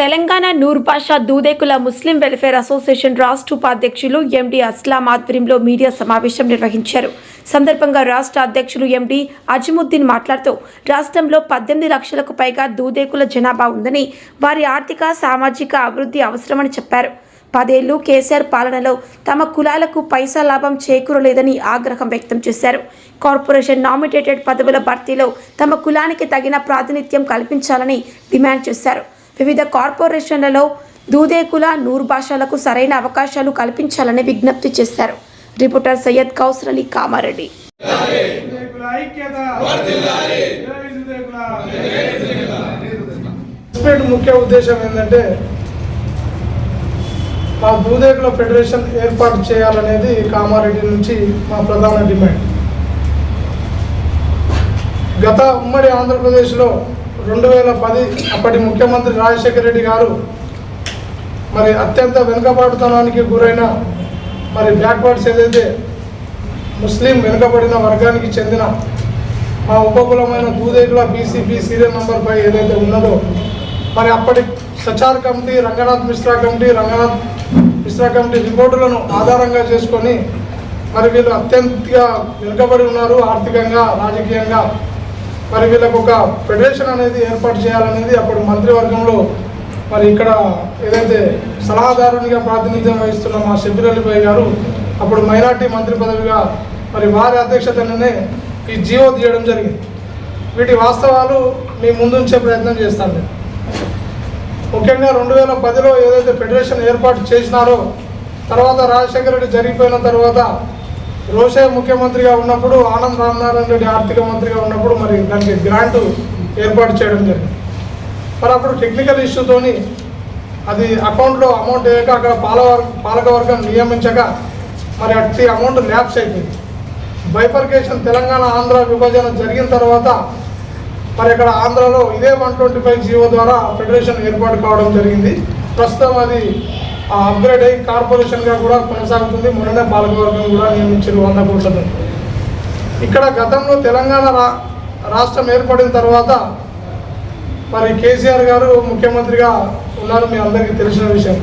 Telangana Noor Pasha Dudekula Muslim welfare association రాష్ట్ర ఉపాధ్యక్షులు ఎండి అస్లాం ఆధ్వర్యంలో మీడియా సమావేశం నిర్వహించారు. సందర్భంగా రాష్ట్ర అధ్యక్షులు ఎండి అజిముద్దీన్ మాట్లాడుతూ రాష్ట్రంలో పద్దెనిమిది లక్షలకు పైగా దూదేకుల జనాభా ఉందని వారి ఆర్థిక సామాజిక అభివృద్ధి అవసరమని చెప్పారు. పదేళ్ళు కేసీఆర్ పాలనలో తమ కులాలకు పైసా లాభం చేకూరలేదని ఆగ్రహం వ్యక్తం చేశారు. కార్పొరేషన్ నామినేటెడ్ పదవుల భర్తీలో తమ కులానికి తగిన ప్రాతినిధ్యం కల్పించాలని డిమాండ్ చేశారు. వివిధ కార్పొరేషన్లలో దూదేకుల నూరు భాషలకు సరైన అవకాశాలు కల్పించాలని విజ్ఞప్తి చేశారు. రిపోర్టర్ సయ్యద్ కౌసర్ అలీ కామారెడ్డి. ముఖ్య ఉద్దేశం ఏంటంటే మా భూదేకుల ఫెడరేషన్ ఏర్పాటు చేయాలనేది కామారెడ్డి నుంచి మా ప్రధాన డిమాండ్. గత ఉమ్మడి ఆంధ్రప్రదేశ్లో రెండు వేల పది అప్పటి ముఖ్యమంత్రి రాజశేఖర రెడ్డి గారు మరి అత్యంత వెనుకబాటుతనానికి గురైన మరి బ్యాక్వర్డ్స్ ఏదైతే ముస్లిం వెనుకబడిన వర్గానికి చెందిన మా ఉపకులమైన Dudekula BCP serial number five ఏదైతే ఉన్నదో మరి అప్పటి Sachar committee Ranganath Mishra committee Ranganath Mishra committee రిపోర్టులను ఆధారంగా చేసుకొని మరి వీళ్ళు అత్యంతగా వెనుకబడి ఉన్నారు ఆర్థికంగా రాజకీయంగా. మరి వీళ్ళకు ఒక ఫెడరేషన్ అనేది ఏర్పాటు చేయాలనేది అప్పుడు మంత్రివర్గంలో మరి ఇక్కడ ఏదైతే సలహాదారునిగా ప్రాతినిధ్యం వహిస్తున్న మా షబీర్ అలీభాయ్ గారు అప్పుడు మైనార్టీ మంత్రి పదవిగా మరి వారి అధ్యక్షతలోనే ఈ జీవో తీయడం జరిగింది. వీటి వాస్తవాలు మీ ముందుంచే ప్రయత్నం చేస్తాను నేను. ముఖ్యంగా రెండు వేల పదిలో ఏదైతే ఫెడరేషన్ ఏర్పాటు చేసినారో తర్వాత రాజశేఖర రెడ్డి జరిగిపోయిన తర్వాత రోషే ముఖ్యమంత్రిగా ఉన్నప్పుడు ఆనంద్ రామనారాయణ రెడ్డి ఆర్థిక మంత్రిగా ఉన్నప్పుడు మరి దానికి గ్రాంట్ ఏర్పాటు చేయడం జరిగింది. మరి అప్పుడు టెక్నికల్ ఇష్యూతోని అది అకౌంట్లో అమౌంట్ వేయక అక్కడ పాలవర్ పాలకవర్గం నియమించక మరి అట్టి అమౌంట్ ల్యాప్స్ అయిపోయింది. బైఫర్కేషన్ తెలంగాణ ఆంధ్ర విభజన జరిగిన తర్వాత మరి ఇక్కడ ఆంధ్రాలో ఇదే వన్ ట్వంటీ ఫైవ్ జీవో ద్వారా ఫెడరేషన్ ఏర్పాటు కావడం జరిగింది. ప్రస్తుతం అది అప్గ్రేడ్ అయ్యి కార్పొరేషన్గా కూడా కొనసాగుతుంది. మొన్ననే పాలకవర్గం కూడా నియమించారు వంద కోట్లతో. ఇక్కడ గతంలో తెలంగాణ రా రాష్ట్రం ఏర్పడిన తర్వాత మరి కేసీఆర్ గారు ముఖ్యమంత్రిగా ఉన్నారు మీ అందరికీ తెలిసిన విషయం.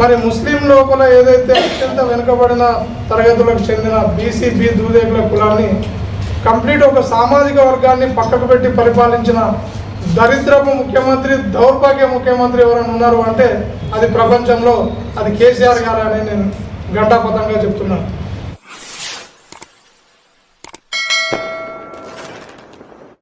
మరి ముస్లిం లోపల ఏదైతే అత్యంత వెనుకబడిన తరగతులకు చెందిన బీసీబీ దూదేకుల కులాన్ని కంప్లీట్ ఒక సామాజిక వర్గాన్ని పక్కకు పెట్టి పరిపాలించిన దరిద్రపు ముఖ్యమంత్రి దౌర్భాగ్య ముఖ్యమంత్రి ఎవరైనా ఉన్నారు అంటే అది ప్రపంచంలో అది కేసీఆర్ గారు అని నేను ఘంటాపథంగా చెప్తున్నాను.